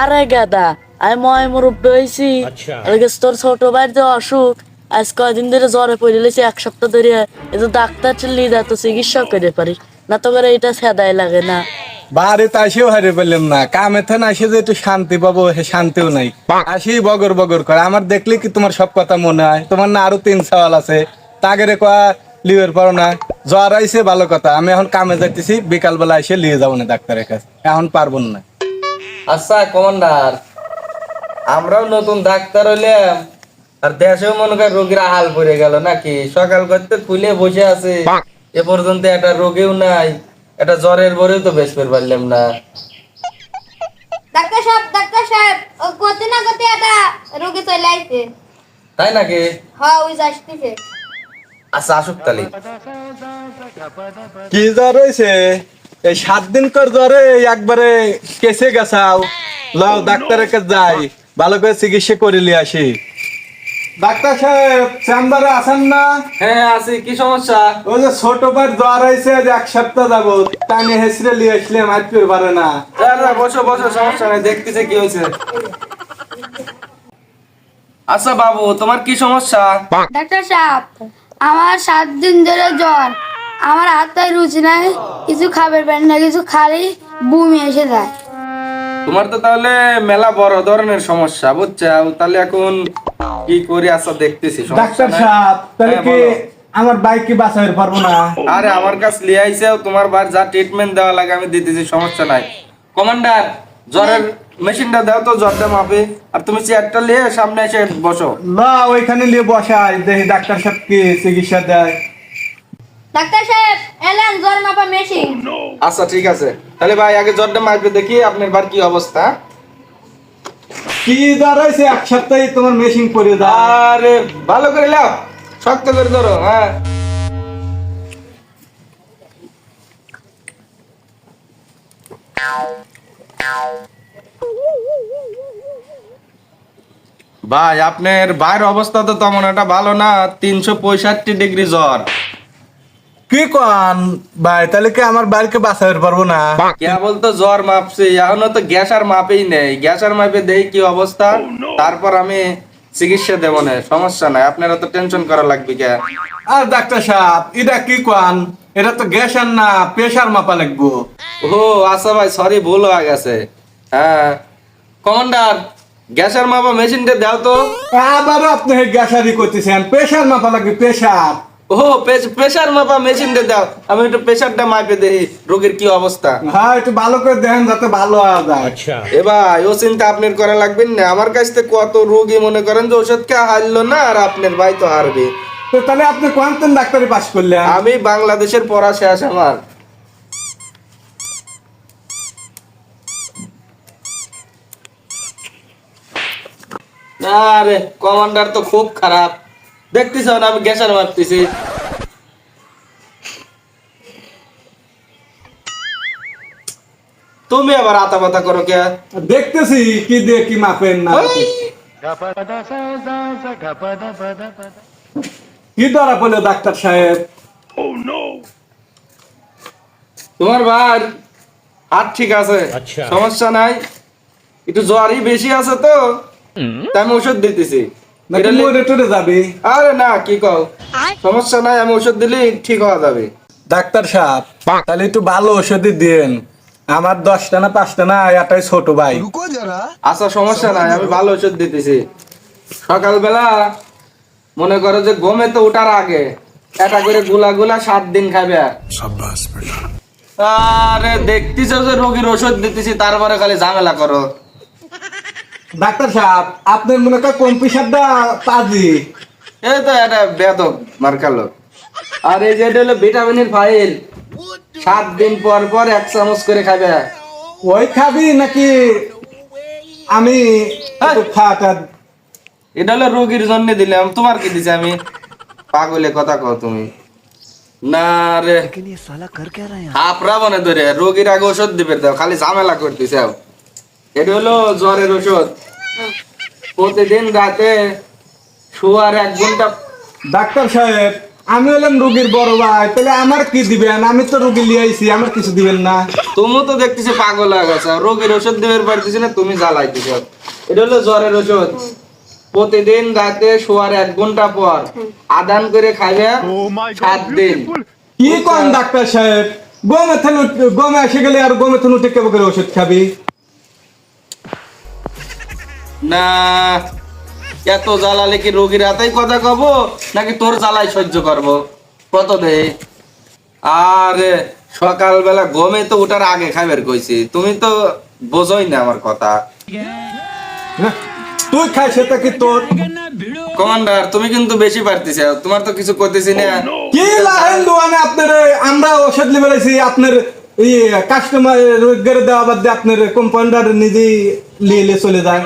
আরে গাদা আমি ময় মুরব্বী হয়েছি তোর ছোট ভাইয়ের যে অসুখ। আজ কয়দিন ধরে জ্বরে পড়ে লেছি এক সপ্তাহ ধরে। এই তো ডাক্তার চিল্লি দা তো চিকিৎসা করে পারিস না তো করে এটা সেদাই লাগে না। আসেও হারিয়ে পেলাম না। কামে থেন আসে যে একটু শান্তি পাবো শান্তিও নাই। আসি বগর বগর করে। আমার দেখলে কি তোমার সব কথা মনে হয়? তোমার না আরও তিন সওয়াল আছে। তাগেরে কয়া লিওর পারো না। জ্বর আইসে ভালো কথা। আমি এখন কামে যাইতেছি বিকালবেলা এসে লিয়ে যাব না ডাক্তারের কাছে। এখন পারব না। আচ্ছা কমান্ডার। আমরাও নতুন ডাক্তার হইলাম। আর দেশেও মনে কর রোগীরা হাল পড়ে গেল নাকি? সকাল করতে খুলে বসে আছে। এ পর্যন্ত একটা রোগেও নাই। একটা জ্বরের বরেও তো বেশ করে পারলাম না। ডাক্তার সাহেব ডাক্তার সাহেব ও না গতি একটা রোগী চলে আইছে? তাই নাকি? হ্যাঁ ওই আসতেছে। আচ্ছা আসুক তালি কি জ্বর হয়েছে এই সাত দিন কর জ্বরে একবারে কেসে গেছাও লও ডাক্তারের কাছে যাই। ভালো করে চিকিৎসা করে নিয়ে আসি। ডাক্তার সাহেব চেম্বারে আছেন না? হ্যাঁ আছি। কি সমস্যা? ওই যে ছোট ভাই জ্বর হয়েছে যে এক সপ্তাহ যাব টানে হেসড়ে নিয়ে ফির পারে না। বসো বসো সমস্যা নেই দেখতেছে কি হয়েছে। আচ্ছা বাবু তোমার কি সমস্যা? ডাক্তার সাহেব আমার সাত দিন ধরে জ্বর। আমার হাতে রুচি নাই কিছু খাবার পারি না কিছু খালি বমি এসে যায়। তোমার তো তাহলে মেলা বড় ধরনের সমস্যা বুঝছ? তাহলে এখন কি করি আচ্ছা দেখতেছি ডাক্তার সাহেব তাহলে হ্যাঁ, কি আমার বাইক কি বাঁচাতে পারব না? আরে আমার কাছে লিয়ে আইছে তোমার বার যা ট্রিটমেন্ট দেওয়া লাগে আমি দিতেছি সমস্যা নাই। কমান্ডার জ্বরের মেশিনটা দাও তো জ্বরটা মাপে। আর তুমি চেয়ারটা নিয়ে সামনে এসে বসো। না ওইখানে নিয়ে বসাই দেখি ডাক্তার সাহেব কি চিকিৎসা দেয়। ডাক্তার সাহেব এলেন জ্বর মাপা মেশিন আচ্ছা ঠিক আছে। তাহলে ভাই আগে জ্বরটা মাপবে দেখি আপনার বার কি অবস্থা। কি হয়েছে এক সপ্তাহে তোমার মেশিন দাও আরে ভালো করে লাও। শক্ত করে ধরো হ্যাঁ। ভাই আপনার ভাইয়ের অবস্থা তো তেমন একটা ভালো না। তিনশো পঁয়ষট্টি ডিগ্রি জ্বর। কি কন ভাই? তাহলে কি আমার বাইরকে বাঁচাতে পারব না? কেবল তো জ্বর মাপছে? এখনও তো গ্যাস আর মাপেই নেই। গ্যাস আর মাপে দেই কি অবস্থা? তারপর আমি চিকিৎসা দেবো না। সমস্যা নাই। আপনারা তো টেনশন করা লাগবে কে? আর ডাক্তার সাহেব এটা কি কন? এটা তো গ্যাস আর না প্রেশার মাপা লাগবো। ও আচ্ছা ভাই সরি ভুল হয়ে গেছে। হ্যাঁ। কমান্ডার গ্যাসের মাপা মেশিনটা দাও তো। আবারও আপনি গ্যাসারি করতেছেন। প্রেশার মাপা লাগবে প্রেশার ও প্রেসার মাপা মেশিনটা দাও। আমি একটু প্রেসারটা মাপে দেখি রোগীর কি অবস্থা? হ্যাঁ একটু ভালো করে দেখেন যাতে ভালো হওয়া যায়। এ ভাই ও চিন্তা আপনার করা লাগবে না। আমার কাছ থেকে কত রোগী মনে করেন যে ওষুধ কে হারলো না আর আপনার ভাই তো হারবে। তো তাহলে আপনি কোয়ান্টাম ডাক্তারি পাস করলেন? আমি বাংলাদেশের পড়া শেষ আমার। আরে কমান্ডার তো খুব খারাপ। দেখতেছ না আমি গ্যাসার মারতেছি। তুমি আবার আতা পাতা করো কে? দেখতেছি কি দিয়ে কি মাপেন না কি ধরা পড়ল ডাক্তার সাহেব? তোমার ভাই হাত ঠিক আছে সমস্যা নাই। একটু জ্বরই বেশি আছে তো তাই আমি ওষুধ দিতেছি। নাকি মরে টরে যাবে? আরে না কি কও? সমস্যা নাই আমি ওষুধ দিলে ঠিক হওয়া যাবে। ডাক্তার সাহেব তাহলে একটু ভালো ওষুধই দেন আমার দশটা না পাঁচটা না এটাই ছোট ভাই। আচ্ছা সমস্যা নাই আমি ভালো ওষুধ দিতেছি। সকালবেলা মনে করো যে গমে তো ওঠার আগে এটা করে গুলা গুলা সাত দিন খাবে আরে দেখতেছ যে রোগীর ওষুধ দিতেছি তারপরে খালি ঝামেলা করো। ডাক্তার সাহেব আপনার মনে করেন কম্পিউটারটা পাজি? এই তো এটা বেদক মার্কালো আর এই যে এটা হলো ভিটামিনের ফাইল। সাত দিন পর পর এক চামচ করে খাবে ওই খাবি নাকি আমি একটু এটা হলো রোগীর জন্য দিলাম। তোমার কি দিছে আমি? পাগলে কথা কও তুমি। না রে। হাফরা মনে ধরে রোগীর আগে ওষুধ দিবে দাও খালি ঝামেলা করতেছে এটা হলো জ্বরের ওষুধ। প্রতিদিন রাতে শোয়ার এক ঘণ্টা ডাক্তার সাহেব আমি হলাম রুগীর বড় ভাই তাহলে আমার কি দিবেন? আমি তো রুগী লিয়ে আইছি আমার কিছু দিবেন না। তুমি তো দেখতেছি পাগল হয়ে গেছে রোগীর ওষুধ দেবের পারতেছি না তুমি জ্বালাইতেছ। এটা হলো জ্বরের ওষুধ। প্রতিদিন রাতে শোয়ার এক ঘণ্টা পর আদান করে খাইবে সাত দিন। কি কোন ডাক্তার সাহেব? গমে থেন গমে এসে গেলে আর গমে থেন উঠে কেবল করে ওষুধ খাবি? না এত জ্বালালে কি রোগীর হাতেই কথা কব নাকি তোর জ্বালাই সহ্য করব? কত দে। আর সকালবেলা গমে তো ওঠার আগে খাইবার কইছি তুমি তো বোঝোই না আমার কথা। তুই খাই সেটা কি তোর? কমান্ডার তুমি কিন্তু বেশি পারতেছ তোমার তো কিছু করতেছি না। কি লাহেন দোয়ানে আপনার আমরা ওষুধ লিবে রাখছি আপনার কাস্টমার রোজগার দেওয়া বাদ দিয়ে আপনার কম্পাউন্ডার নিজেই লিয়ে চলে যায়।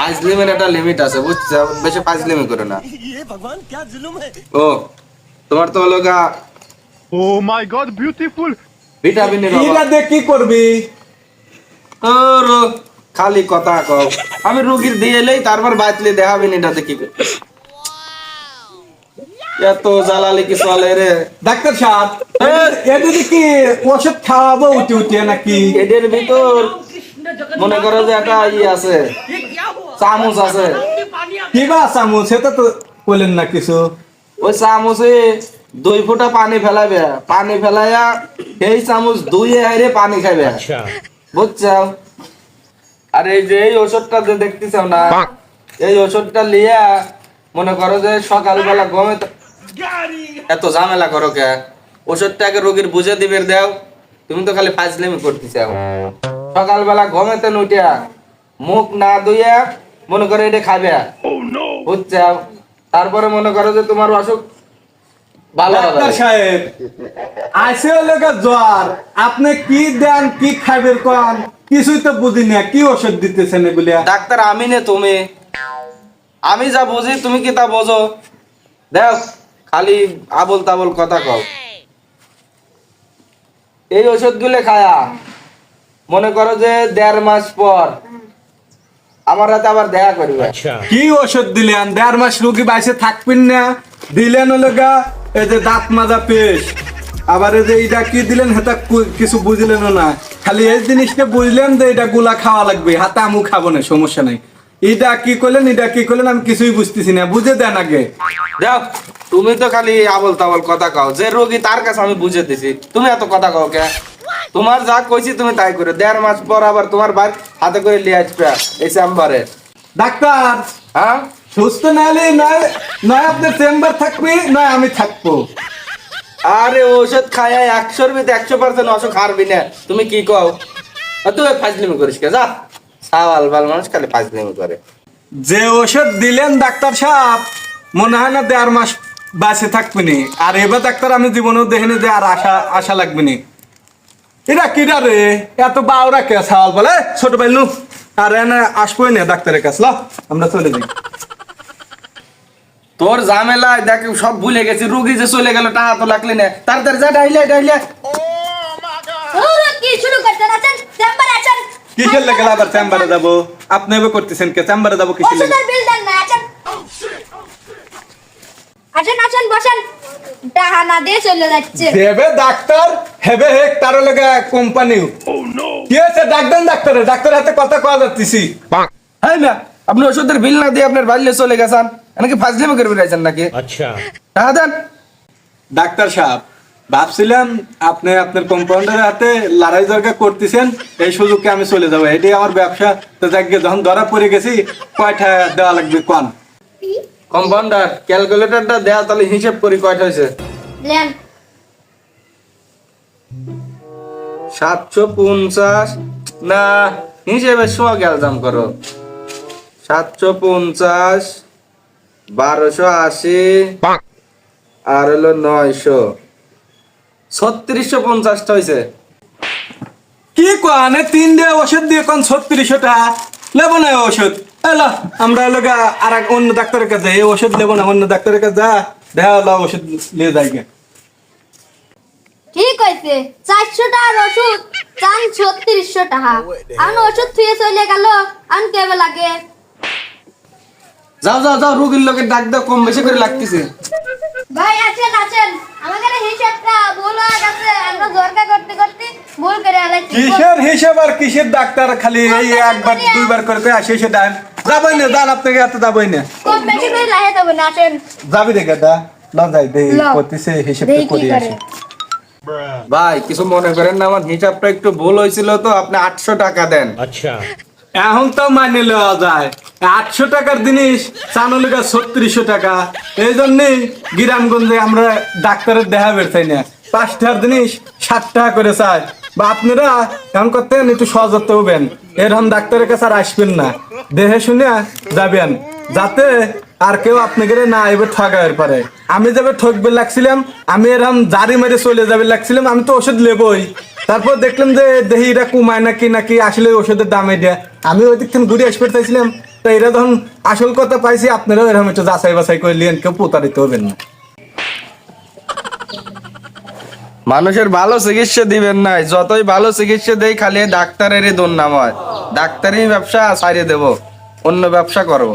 ফাইজলিমের একটা লিমিট আছে বুঝছ? বেশি ফাইজলিমি করে না। ও তোমার তো হলো গা god, beautiful! ভিটামিনের এটা অভাব দিয়ে কি করবি? তোর খালি কথা কও। আমি রোগীর দিয়ে এলেই তারপর বাঁচলে দেখাবেন এটাতে কি করে। এত জ্বালালে কি চলে রে? ডাক্তার সাহেব এদের কি ওষুধ খাওয়াবো উঠে উঠে নাকি? এদের ভিতর মনে করো যে একটা ই আছে। চামচ আছে। কি বা চামচ সেটা তো বলেন না কিছু? ওই চামচে দুই ফোঁটা পানি ফেলাবে পানি ফেলাইয়া এই চামচ দুইয়ে হাইরে পানি খাবে বুঝছ আর এই যে এই ওষুধটা যে দেখতেছ না এই ওষুধটা লিয়া মনে করো যে সকালবেলা গমে এত ঝামেলা করো কে? ওষুধটাকে রোগীর বুঝে দিবে দেও। তুমি তো খালি ফাজলেমি করতে চাও সকালবেলা গমেতে নুটিয়া মুখ না ধুইয়া মনে করো এটা খাবে। বুঝছ তারপরে মনে করো যে তোমার অসুখ ভালো ডাক্তার সাহেব আইসে হলো জ্বর। আপনি কি দেন কি খাবেন কন? কিছুই তো বুঝি না কি ওষুধ দিতেছেন এগুলিয়া ডাক্তার আমি নে তুমি। আমি যা বুঝি তুমি কি তা বোঝো? দেখ খালি আবল তাবল কথা কও। এই ওষুধগুলো খায়া মনে করো যে দেড় মাস পর আমার হাতে আবার দেখা করবে কি ওষুধ দিলেন দেড় মাস রুগী বাইসে থাকবেন না। দিলেন হলো এই যে দাঁত মাজা পেশ। আবার এই যে এইটা কি দিলেন কু- কিছু বুঝলেন না। খালি এই জিনিসটা বুঝলেন যে এটা গুলা খাওয়া লাগবে। হাতে আমু খাব না সমস্যা নাই। এটা কি করলেন এটা কি করলেন আমি কিছুই বুঝতেছি না। বুঝে দেন আগে। দেখ তুমি তো খালি আবল তাবল কথা কও। যে রোগী তার কাছে আমি বুঝে দিছি। তুমি এত কথা কও কে? তোমার যা কইছি তুমি তাই করো। দেড় মাস পর আবার তোমার ভাই হাতে করে লিয়ে আসবে এই চেম্বারে। ডাক্তার! হ্যাঁ? সুস্থ না হলে নয় নয় আপনার চেম্বার থাকবে নয় আমি থাকব। আরে ওষুধ খায় একশোর ভিতরে একশো পার্সেন্ট অসুখ হারবি না। তুমি কি কও? তুই ফাজলিমি করিস কে? যা। সাওয়াল বাল মানুষ খালি ফাজলিমি করে। যে ওষুধ দিলেন ডাক্তার সাহেব মনে হয় না দেড় মাস বাসে থাকবেনি আর এবার ডাক্তার আমি জীবনেও দেখিনি যে আর আশা আশা লাগবে নি। এটা কিরা রে? এত বাউরা কে সাওয়াল বলে? ছোট ভাই নু আর এনে আসবোই না ডাক্তারের কাছে আমরা চলে যাই। তোর ঝামেলা দেখ সব ভুলে গেছি রুগী যে চলে গেল টাকা তো লাগলি না। তাড়াতাড়ি যা ডাইলে ডাইলে। ওরা কি শুরু করতে আছেন চেম্বারে আছেন কিসের লেগে আবার চেম্বারে যাব? আপনি এবার করতেছেন কে? চেম্বারে যাব কিসের লেগে আসেন আসেন বসেন। টাহানা দিয়ে চলে যাচ্ছে। দেবে ডাক্তার? হেবে হেক তার লগে কোম্পানি oh, কি হয়েছে? ডাকবেন ডাক্তারে ডাক্তারের হাতে কথা কওয়া যাচ্ছি হ্যাঁ না আপনি ওষুধের বিল না দিয়ে আপনার বাড়িতে চলে গেছেন? নাকি ফাজলিমা করে বেড়াইছেন নাকি? আচ্ছা। টাকা ডাক্তার সাহেব ভাবছিলাম আপনি আপনার কম্পাউন্ডারের হাতে লড়াই দরকার করতেছেন এই সুযোগকে আমি চলে যাব। এটাই আমার ব্যবসা। তো যাকে যখন ধরা পড়ে গেছি কয়টা দেওয়া লাগবে কন? কম্পাউন্ডার ক্যালকুলেটরটা দেয়া তাহলে হিসেব করি কয়টা হয়েছে। সাতশো পঞ্চাশ। না হিসেবে শোয়া গেলজাম করো। সাতশো পঞ্চাশ বারোশো আশি আর হলো নয়শো। ছত্রিশশো পঞ্চাশটা হয়েছে কি কন তিন দিয়ে ওষুধ দিয়ে কোন ছত্রিশশো টাকা লেবো না ওষুধ। এলো আমরা লোক আর এক অন্য ডাক্তারের কাছে এই ওষুধ লেবো না অন্য ডাক্তারের কাছে যা। দেখা হলো ওষুধ নিয়ে যাই। ঠিক হয়েছে চারশো টাকার ওষুধ চান ছত্রিশশো টাকা। আমি ওষুধ থুয়ে চলে গেল আমি কেবে লাগে? যাও যাও যাও রুগীর লোকের ডাক দাও কম বেশি করে লাগতেছে। ভাই আছেন আছেন। আমাদের হিসাবটা ভুল হয়ে গেছে। আমরা জরকা করতে করতে ভুল করে আলাইছি কিসের হিসাব আর কিসের ডাক্তার? খালি এই একবার দুইবার করে করে আসে সেটা যাবই না দান আপনাকে এত যাবই না। কম বেশি করে লাহে তবে না আসেন। যাবি রে গেদা। লজাই দেই লও। করতেছে হিসাবটা দেখি কি করে করে? আসি। ভাই কিছু মনে করেন না আমার হিসাবটা একটু ভুল হয়েছিল তো আপনি আটশো টাকা দেন। আচ্ছা। এখন তো মানি লওয়া যায়। আটশো টাকার জিনিস চানলিকা ছত্রিশশো টাকা। এই জন্যই গ্রামগঞ্জে আমরা ডাক্তারের দেখা বেরছাই না। পাঁচটার জিনিস ষাট টাকা করে চাই। বা আপনারা এমন করতেন একটু সহজতে হবেন। এরকম ডাক্তারের কাছে আর আসবেন না। দেহে শুনে যাবেন। যাতে আর কেউ আপনাকে না এবার ঠগাইয়ের পারে। আমি যাবে ঠকবে লাগছিলাম, আমি এরকম জারি মেরে চলে যাবে লাগছিলাম, আমি তো ওষুধ লেবই। তারপর দেখলাম যে দেহি এটা কমায় নাকি নাকি আসলে ওষুধের দামে দেয় আমি ওই দিক ঘুরে আসতে চাইছিলাম, তো এরা যখন আসল কথা পাইছি, আপনারাও এরকম একটু যাচাই বাছাই করে লিয়েন কেউ প্রতারিত হবেন না। মানুষের ভালো চিকিৎসা দিবেন নাই যতই ভালো চিকিৎসা দেই, খালি ডাক্তারেরই দুর্নাম হয়। ডাক্তারি ব্যবসা সারিয়ে দেব, অন্য ব্যবসা করব।